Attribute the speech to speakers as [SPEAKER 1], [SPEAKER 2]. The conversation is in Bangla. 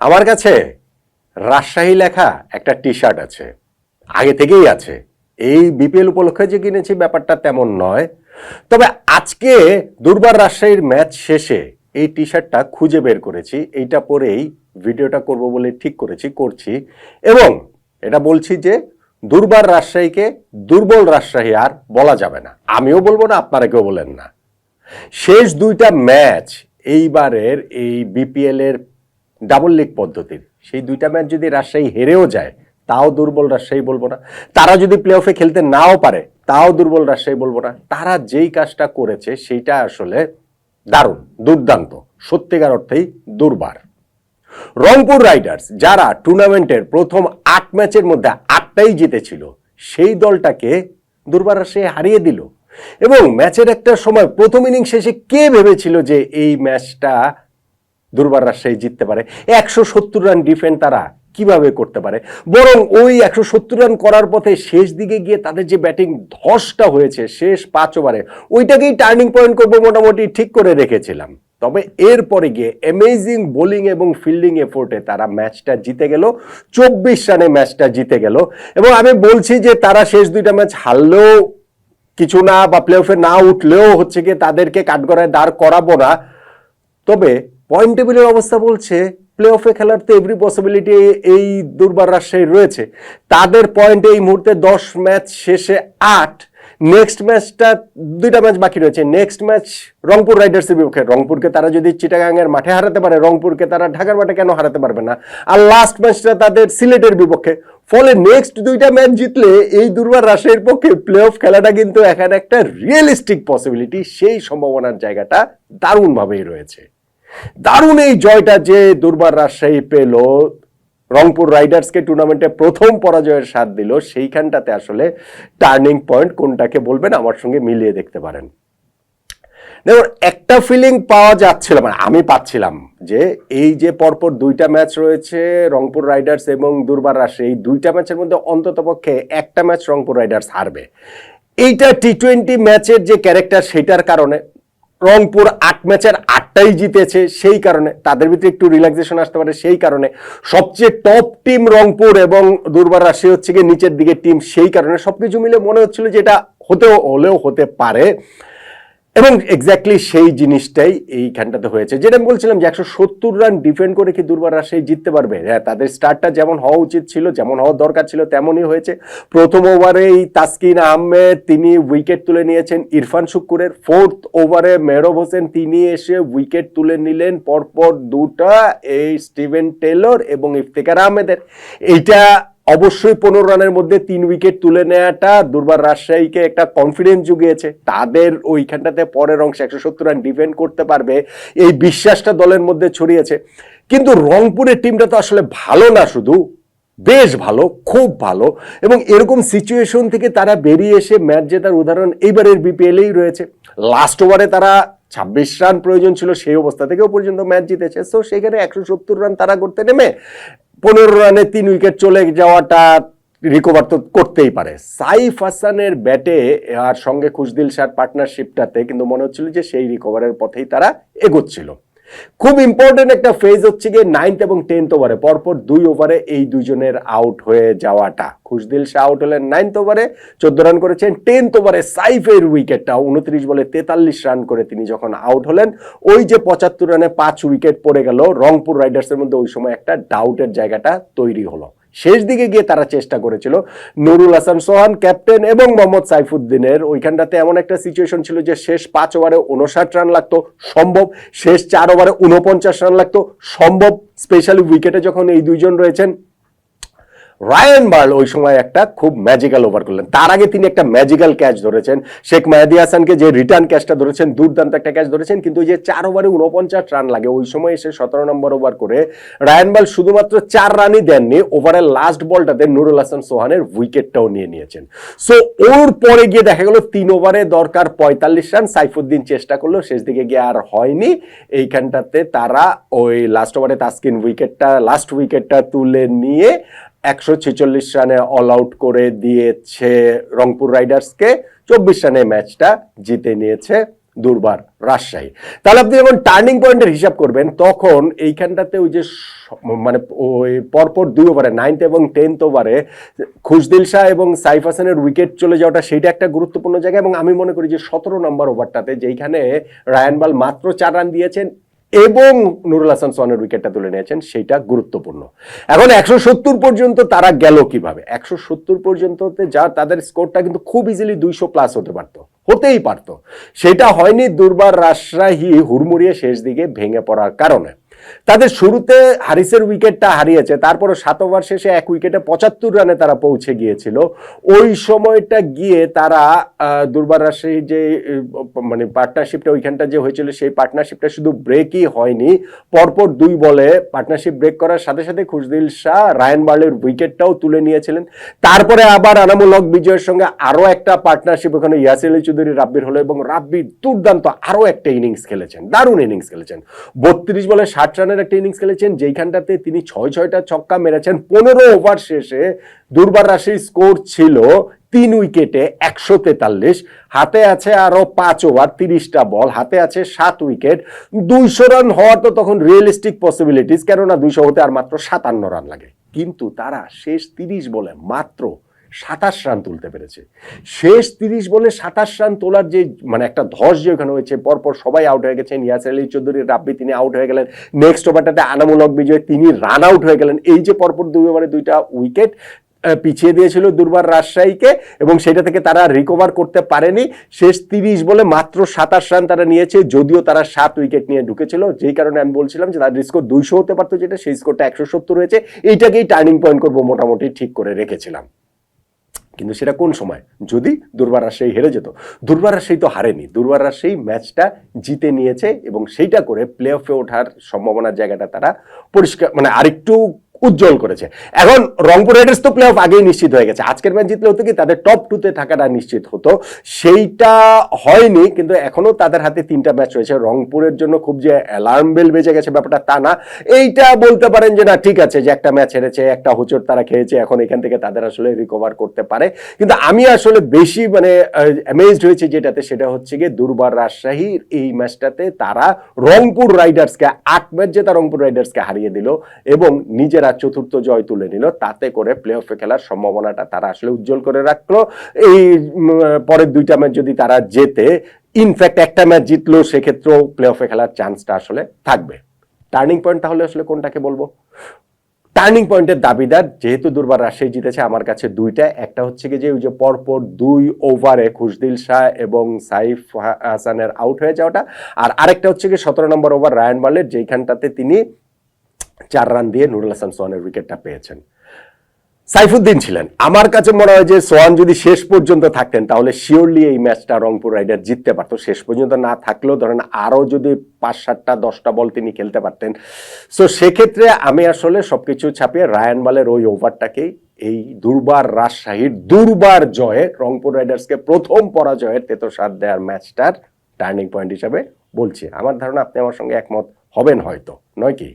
[SPEAKER 1] আমার কাছে রাজশাহী লেখা একটা টি শার্ট আছে। আগে থেকেই আছে। এই বিপিএল উপলক্ষে যে কিনেছি ব্যাপারটা তেমন নয়। তবে আজকে দুর্বার রাজশাহীর ম্যাচ শেষে এই টি শার্টটা খুঁজে বের করেছি। এইটা পরেই ভিডিওটা করব বলে ঠিক করেছি, করছি। এবং এটা বলছি যে দুর্বার রাজশাহীকে দুর্বল রাজশাহী আর বলা যাবে না। আমিও বলব না আপনারা কেউ বলেন না। শেষ দুইটা ম্যাচ এইবারের এই বিপিএল এর ডাবল লিগ পদ্ধতির সেই দুইটা ম্যাচ যদি রাজশাহী হেরেও যায়, তাও দুর্বল রাজশাহী বলব না। তারা যদি প্লে অফে খেলতে নাও পারে, তাও দুর্বল রাজশাহী বলব না। তারা যেই কাজটা করেছে, সেইটা আসলে দারুণ, দুর্দান্ত, সত্যিকার অর্থেই দুর্বার। রংপুর রাইডার্স, যারা টুর্নামেন্টের প্রথম আট ম্যাচের মধ্যে আটটাই জিতেছিল, সেই দলটাকে দুর্বার রাজশাহী হারিয়ে দিল। এবং ম্যাচের একটা সময়, প্রথম ইনিংস শেষে কে ভেবেছিল যে এই ম্যাচটা দুর্বার রাজশাহী জিততে পারে। একশো সত্তর রান ডিফেন্ড তারা কীভাবে করতে পারে? বরং ওই একশো সত্তর রান করার পথে শেষ দিকে গিয়ে তাদের যে ব্যাটিং ধসটা হয়েছে শেষ পাঁচ ওভারে ওইটাকেই টার্নিং পয়েন্ট করব মোটামুটি ঠিক করে রেখেছিলাম। তবে এরপরে গিয়ে অ্যামেজিং বোলিং এবং ফিল্ডিং এফোর্টে তারা ম্যাচটা জিতে গেল, চব্বিশ রানে ম্যাচটা জিতে গেল। এবং আমি বলছি যে তারা শেষ দুইটা ম্যাচ হারলেও কিছু না বা প্লে অফে না উঠলেও হচ্ছে গিয়ে তাদেরকে কাঠগড়ায় দাঁড় করাবো না। তবে পয়েন্ট টেবিলের অবস্থা বলছে প্লে অফে খেলার তো এভরি পসিবিলিটি এই দুর্বার রাজশাহী রয়েছে। তাদের পয়েন্ট এই মুহূর্তে দশ ম্যাচ শেষে আট। নেক্সট ম্যাচটা দুইটা ম্যাচ বাকি রয়েছে। নেক্সট ম্যাচ রংপুর রাইডার্সের বিপক্ষে। রংপুরকে তারা যদি চিটাগাংয়ের মাঠে হারাতে পারে, রংপুরকে তারা ঢাকার মাঠে কেন হারাতে পারবে না? আর লাস্ট ম্যাচটা তাদের সিলেটের বিপক্ষে। ফলে নেক্সট দুইটা ম্যাচ জিতলে এই দুর্বার রাজশাহীর পক্ষে প্লে অফ খেলাটা কিন্তু এখানে একটা রিয়েলিস্টিক পসিবিলিটি সেই সম্ভাবনার জায়গাটা দারুণভাবেই রয়েছে। দারুণ এই জয়টা যে দুর্বার রাজশাহী পেল। রংপুর রাইডার্সকে টুর্নামেন্টে প্রথম পরাজয়ের স্বাদ দিল। সেইখানটাতে আসলে টার্নিং পয়েন্ট কোনটাকে বলবেন আমার সঙ্গে মিলিয়ে দেখতে পারেন। দেখুন, একটা ফিলিং পাওয়া যাচ্ছিল মানে আমি পাচ্ছিলাম যে এই যে পরপর দুইটা ম্যাচ রয়েছে রংপুর রাইডার্স এবং দুর্বার রাজশাহী, এই দুইটা ম্যাচের মধ্যে অন্ততপক্ষে একটা ম্যাচ রংপুর রাইডার্স হারবে। এইটা টি টোয়েন্টি ম্যাচের যে ক্যারেক্টার সেটার কারণে রংপুর আট ম্যাচের আটটাই জিতেছে, সেই কারণে, তাদের ভিতরে একটু রিল্যাক্সেশন আসতে পারে, সেই কারণে। সবচেয়ে টপ টিম রংপুর এবং দুর্বার রাশি হচ্ছে গিয়ে নিচের দিকে টিম সেই কারণে সবকিছু মিলে মনে হচ্ছিল যে এটা হতেও, হলেও হতে পারে। এবং এক্স্যাক্টলি সেই জিনিসটাই এইখানটাতে হয়েছে। যেটা আমি বলছিলাম যে একশো সত্তর রান ডিফেন্ড করে কি দুর্বার রাজশাহী জিততে পারবে? হ্যাঁ তাদের স্টার্টটা যেমন হওয়া উচিত ছিল, যেমন হওয়ার দরকার ছিল, তেমনই হয়েছে। প্রথম ওভারেই তাসকিন আহমেদ, তিনি উইকেট তুলে নিয়েছেন ইরফান শুক্কুরের। ফোর্থ ওভারে মেহরব হোসেন, তিনি এসে উইকেট তুলে নিলেন। পরপর দুটা এই স্টিভেন টেলর এবং ইফতেকার আহমেদের। এইটা অবশ্যই পনেরো রানের মধ্যে তিন উইকেট তুলে নেওয়াটা দুর্বার রাজশাহীকে একটা কনফিডেন্স জুগিয়েছে। তাদের ওইখানটাতে পরের অংশে একশো সত্তর রান ডিফেন্ড করতে পারবে, এই বিশ্বাসটা দলের মধ্যে ছড়িয়েছে। কিন্তু রংপুরের টিমটা তো আসলে ভালো না শুধু, বেশ ভালো, খুব ভালো এবং এরকম সিচুয়েশন থেকে তারা বেরিয়ে এসে ম্যাচ জেতার উদাহরণ এইবারের বিপিএলেই রয়েছে। লাস্ট ওভারে তারা ছাব্বিশ রান প্রয়োজন ছিল, সেই অবস্থা থেকেও পর্যন্ত ম্যাচ জিতেছে। সো সেখানে একশো সত্তর রান তারা করতে নেমে পনেরো রানে তিন উইকেট চলে যাওয়াটা রিকভার তো করতেই পারে। সাইফ হাসানের ব্যাটে আর সঙ্গে খুশদিল শাহর পার্টনারশিপটাতে কিন্তু মনে হচ্ছিল যে সেই রিকভারের পথেই তারা এগোচ্ছিল। খুব ইম্পর্টেন্ট একটা ফেজ হচ্ছে গিয়ে নাইনথ এবং টেন্থ ওভারে পরপর দুই ওভারে এই দুজনের আউট হয়ে যাওয়াটা। খুশদিল শাহ আউট হলেন নাইনথ ওভারে চোদ্দ রান করেছেন। টেন্থ ওভারে সাইফের উইকেটটা উনত্রিশ বলে তেতাল্লিশ রান করে তিনি যখন আউট হলেন, ওই যে পঁচাত্তর রানে পাঁচ উইকেট পড়ে গেল। রংপুর রাইডার্সের মধ্যে ওই সময় একটা ডাউটের জায়গাটা তৈরি হলো। শেষ দিকে গিয়ে তারা চেষ্টা করেছিল। নুরুল হাসান সোহান, ক্যাপ্টেন এবং মোহাম্মদ সাইফুদ্দিনের ওইখানটাতে এমন একটা সিচুয়েশন ছিল যে শেষ পাঁচ ওভারে উনষাট রান লাগতো, সম্ভব। শেষ চার ওভারে উনপঞ্চাশ রান লাগতো, সম্ভব। স্পেশালি উইকেটে যখন এই দুইজন রয়েছেন রায়ান বার্ল ওই সময় একটা খুব ম্যাজিক্যাল ওভার করলেন। তার আগে তিনি একটা ম্যাজিক্যাল ক্যাচ ধরেছেন। শেখ মেহেদি হাসানকে যে রিটার্ন ক্যাচটা ধরেছেন, দুর্দান্ত একটা ক্যাচ ধরেছেন, কিন্তু ওই যে চার ওভারে উনপঞ্চাশ রান লাগে, ওই সময় এসে সতেরো নম্বর ওভার করে রায়ান বার্ল শুধুমাত্র চার রানই দেননি ওভারের লাস্ট বলটাতে নুরুল হাসান সোহানের উইকেটটাও নিয়ে নিয়েছেন। সো ওর পরে গিয়ে দেখা গেল, তিন ওভারে দরকার পঁয়তাল্লিশ রান সাইফুদ্দিন চেষ্টা করল, শেষ দিকে গিয়ে আর হয়নি। এইখানটাতে তারা ওই লাস্ট ওভারে তাস্কিন উইকেটটা লাস্ট উইকেটটা তুলে নিয়ে একশো ছেচল্লিশ রানে অল আউট করে দিয়েছে রংপুর রাইডার্সকে। চব্বিশ রানে ম্যাচটা জিতে নিয়েছে দুর্বার রাজশাহী। তাহলে আপনি যখন টার্নিং পয়েন্টের হিসাব করবেন, তখন এইখানটাতে ওই যে মানে ওই পরপর দুই ওভারে নাইনথ এবং টেন্থ ওভারে খুশদিল শাহ এবং সাইফ হাসানের উইকেট চলে যাওয়াটা সেইটা একটা গুরুত্বপূর্ণ জায়গা এবং আমি মনে করি যে সতেরো নম্বর ওভারটাতে যেইখানে রায়ান বাল মাত্র চার রান দিয়েছেন এবং নুরুল হাসান সোহানের উইকেটটা তুলে নিয়েছেন, সেইটা গুরুত্বপূর্ণ। এখন একশো সত্তর পর্যন্ত তারা গেল কীভাবে? একশো সত্তর পর্যন্ত যা তাদের স্কোরটা কিন্তু খুব ইজিলি দুইশো প্লাস হতে পারত। হতেই পারত। সেটা হয়নি দুর্বার রাজশাহী হুড়মুড়িয়ে শেষ দিকে ভেঙে পড়ার কারণে। তাদের শুরুতে হারিসের উইকেটটা হারিয়েছে তারপরে সাত ওভার শেষে এক উইকেটে পঁচাত্তর রানে তারা পৌঁছে গিয়েছিল। ওই সময়টা গিয়ে তারা দুর্বার রাজশাহী যে মানে পার্টনারশিপটা ওইখানটা যে হয়েছিল, সেই পার্টনারশিপটা শুধু ব্রেকই হয়নি। পরপর দুই বলে পার্টনারশিপ ব্রেক করার সাথে সাথে খুশদিল শাহ, রায়ন বার্লের উইকেটটাও তুলে নিয়েছিলেন। তারপরে আবার আনামুল হক বিজয়ের সঙ্গে আরও একটা পার্টনারশিপ, ওখানে ইয়াসির আলী চৌধুরী রাব্বির হলো এবং রাব্বির দুর্দান্ত আরও একটা ইনিংস খেলেছেন, দারুণ ইনিংস খেলেছেন। বত্রিশ বলে ষাট রানের একটা ইনিংস খেলেছেন, যেইখানটাতে তিনি ছয় ছয়টা ছক্কা মেরেছেন, পনেরো ওভার শেষে দুর্বার রাশির স্কোর ছিল তিন উইকেটে একশো তেতাল্লিশ। হাতে আছে আরও পাঁচ ওভার তিরিশটা বল হাতে আছে সাত উইকেট। দুইশো রান হওয়ার তো তখন রিয়েলিস্টিক পসিবিলিটিস কেননা দুইশো হতে আর মাত্র সাতান্ন রান লাগে। কিন্তু তারা শেষ তিরিশ বলে মাত্র সাতাশ রান তুলতে পেরেছে। শেষ তিরিশ বলে সাতাশ রান তোলার যে মানে একটা ধস যে ওখানে হয়েছে, পরপর সবাই আউট হয়ে গেছেন। ইয়াসির আলী চৌধুরী, রাব্বি, তিনি আউট হয়ে গেলেন। নেক্সট ওভারটাতে আনামূলক বিজয়, তিনি রান আউট হয়ে গেলেন। এই যে পরপর দুই ওভারে দুইটা উইকেট পিছিয়ে দিয়েছিল দুর্বার রাজশাহীকে, এবং সেটা থেকে তারা রিকভার করতে পারেনি। শেষ তিরিশ বলে মাত্র সাতাশ রান তারা নিয়েছে, যদিও তারা সাত উইকেট নিয়ে ঢুকেছিল। যেই কারণে আমি বলছিলাম যে তাদের স্কোর দুইশো হতে পারতো যেটা, সেই স্কোরটা একশো সত্তর হয়েছে। এইটাকেই টার্নিং পয়েন্ট করব মোটামুটি ঠিক করে রেখেছিলাম। কিন্তু সেটা কোন সময়? যদি দুর্বার রাজশাহী হেরে যেত। দুর্বার রাজশাহী তো হারেনি। দুর্বার রাজশাহী ম্যাচটা জিতে নিয়েছে এবং সেইটা করে প্লে অফে ওঠার সম্ভাবনার জায়গাটা তারা পরিষ্কার মানে আরেকটু উজ্জ্বল করেছে। এখন রংপুর রাইডার্স তো প্লে অফ আগেই নিশ্চিত হয়ে গেছে। আজকের ম্যাচ জিতলে হতো কি তাদের টপ টুতে থাকাটা নিশ্চিত হতো। সেইটা হয়নি, কিন্তু এখনও তাদের হাতে তিনটা ম্যাচ রয়েছে। রংপুরের জন্য খুব যে অ্যালার্ম বেল বেজে গেছে ব্যাপারটা তা না। এইটা বলতে পারেন যে না, ঠিক আছে যে একটা ম্যাচ হেরেছে, একটা হোচট তারা খেয়েছে, এখন এখান থেকে তাদের আসলে রিকভার করতে পারে। কিন্তু আমি আসলে বেশি মানে অ্যামেজড হয়েছে যেটাতে, সেটা হচ্ছে গিয়ে দুর্বার রাজশাহীর এই ম্যাচটাতে তারা রংপুর রাইডার্সকে আট ম্যাচ জেতা রংপুর রাইডার্সকে হারিয়ে দিল এবং নিজেরা চতুর্থ জয় তুলে নিল। তাতে করে প্লে অফে খেলার সম্ভাবনাটা তারা আসলে উজ্জ্বল করে রাখল। এই পরের দুইটা ম্যাচ যদি তারা জেতে ইনফ্যাক্ট একটা ম্যাচ জিতলো, সেক্ষেত্রেও প্লে অফে খেলার চান্সটা আসলে থাকবে। টার্নিং পয়েন্ট তাহলে আসলে কোনটাকে বলব? টার্নিং পয়েন্টের দাবিদার, যেহেতু দুর্বার রাজশাহী জিতেছে, আমার কাছে দুইটা। একটা হচ্ছে কি যে, ওই যে পরপর দুই ওভারে খুশদিল শাহ এবং সাইফ হাসানের আউট হয়ে যাওয়াটা। আর আরেকটা হচ্ছে কি সতেরো নম্বর ওভার রায়ান বার্লের যেইখানটাতে তিনি চার রান দিয়ে নুরুল হাসান সোহানের উইকেটটা পেয়েছেন। সাইফুদ্দিন ছিলেন। আমার কাছে মনে হয় যে সোহান যদি শেষ পর্যন্ত থাকতেন, তাহলে শিওরলি এই ম্যাচটা রংপুর রাইডার জিততে পারতো। শেষ পর্যন্ত না থাকলেও ধরেন আরও যদি পাঁচ, সাতটা, দশটা বল তিনি খেলতে পারতেন। সো সেক্ষেত্রে আমি আসলে সব কিছু ছাপিয়ে রায়ান বালের ওই ওভারটাকেই, এই দুর্বার রাজশাহীর দুর্বার জয়ে রংপুর রাইডার্সকে প্রথম পরাজয়ের তেতোসাদ দেওয়ার ম্যাচটার টার্নিং পয়েন্ট হিসাবে বলছি। আমার ধারণা আপনি আমার সঙ্গে একমত হবেন হয়তো। নয় কি?